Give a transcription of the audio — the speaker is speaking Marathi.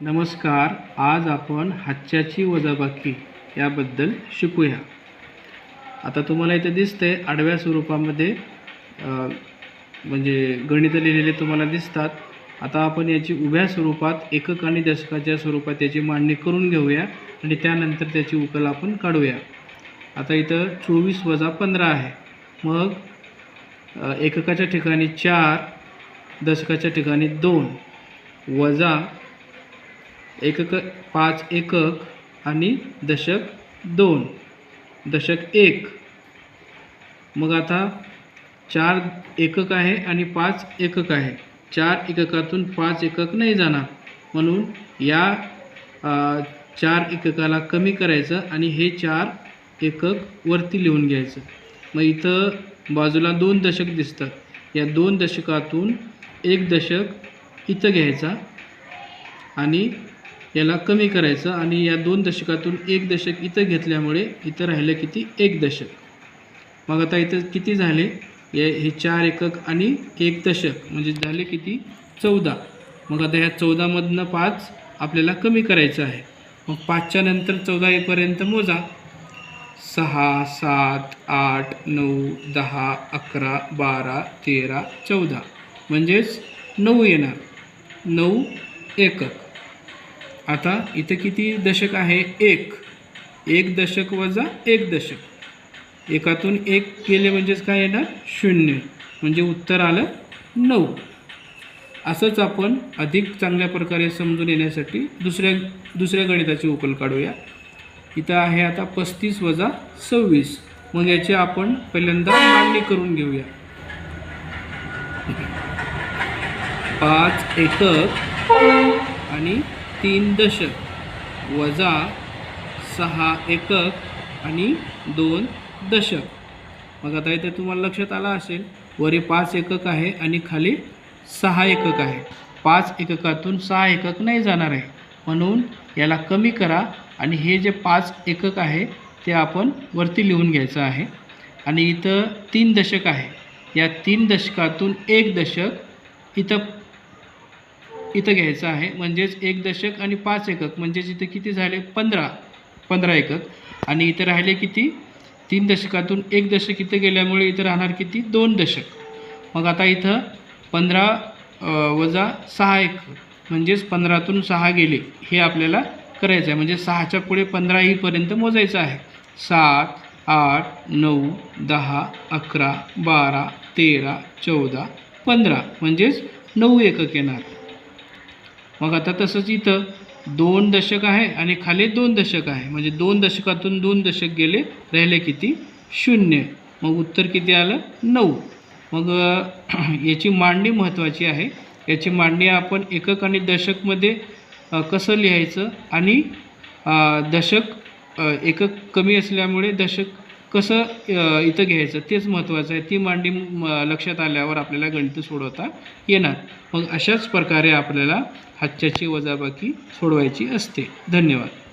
नमस्कार आज आपण हातच्याची वजाबाकी याबद्दल शिकूया. आता तुम्हाला इथे दिसतंय आडव्या स्वरूपामध्ये म्हणजे गणितं लिहिलेले तुम्हाला दिसतात. आता आपण याची उभ्या स्वरूपात एकक आणि दशकाच्या स्वरूपात याची मांडणी करून घेऊया आणि त्यानंतर त्याची उकल आपण काढूया. आता इथं चोवीस वजा पंधरा आहे. मग एककाच्या ठिकाणी चार दशकाच्या ठिकाणी दोन वजा एकक पाच एकक आणि दशक दोन. दशक एक. मग आता चार एकक आहे आणि पाच एकक आहे. चार एककातून पाच एकक नाही जाणार. म्हणून या चार एककाला कमी करायचं आणि हे चार एकक वरती लिहून घ्यायचं. मग इथं बाजूला दोन दशक दिसतात. या दोन दशकातून एक दशक इथं घ्यायचा आणि याला कमी करायचं आणि या दोन दशकातून एक दशक इथं घेतल्यामुळे इथं राहिलं किती? एक दशक. मग आता इथं किती झाले? या हे चार एकक आणि एक दशक. म्हणजे झाले किती? चौदा. मग आता ह्या चौदामधनं पाच आपल्याला कमी करायचं आहे. मग पाचच्या नंतर चौदा एकपर्यंत मोजा. सहा सात आठ नऊ दहा अकरा बारा तेरा चौदा. म्हणजेच नऊ येणार. नऊ एकक. आता इथं किती दशक आहे? एक. एक दशक वजा एक दशक. एकातून एक केले म्हणजेच काय येणार? शून्य. म्हणजे उत्तर आलं नऊ. असंच आपण अधिक चांगल्या प्रकारे समजून येण्यासाठी दुसऱ्या दुसऱ्या गणिताची उकल काढूया. इथं आहे आता पस्तीस वजा सव्वीस. मग याची आपण पहिल्यांदा मांडणी करून घेऊया. पाच एकक आणि तीन दशक वजा सहा एकक आणि दोन दशक. मग आता इथे तुम्हाला लक्षात आलं असेल. वरी पाच एकक आहे आणि खाली सहा एकक आहे. पाच एककातून सहा एकक नाही जाणार आहे. म्हणून याला कमी करा आणि हे जे पाच एकक आहे ते आपण वरती लिहून घ्यायचं आहे. आणि इथं तीन दशक आहे. या तीन दशकातून एक दशक इथं इथं घ्यायचं आहे. म्हणजेच एक दशक आणि पाच एकक. म्हणजेच इथं किती झाले? पंधरा. पंधरा एकक. आणि इथं राहिले किती? तीन दशकातून एक दशक इथं गेल्यामुळे इथं राहणार किती? दोन दशक. मग आता इथं पंधरा वजा सहा एक. म्हणजेच पंधरातून सहा गेले. हे आपल्याला करायचं आहे. म्हणजे सहाच्या पुढे पंधरा ईपर्यंत मोजायचं आहे. सात आठ नऊ दहा अकरा बारा तेरा चौदा पंधरा. म्हणजेच नऊ एकक येणार. मग आता तसंच इथं दोन दशक आहे आणि खाली दोन दशक आहे. म्हणजे दोन दशकातून दोन दशक गेले राहिले किती? शून्य. मग उत्तर किती आलं? नऊ. मग याची मांडणी महत्त्वाची आहे. याची मांडणी आपण एकक आणि दशकमध्ये कसं लिहायचं? आणि दशक एकक कमी असल्यामुळे दशक कसं इथं घ्यायचं तेच महत्त्वाचं आहे. ती मांडी म, लक्षात आल्यावर आपल्याला गणित सोडवता येणार. मग अशाच प्रकारे आपल्याला हातच्याची वजाबाकी सोडवायची असते. धन्यवाद.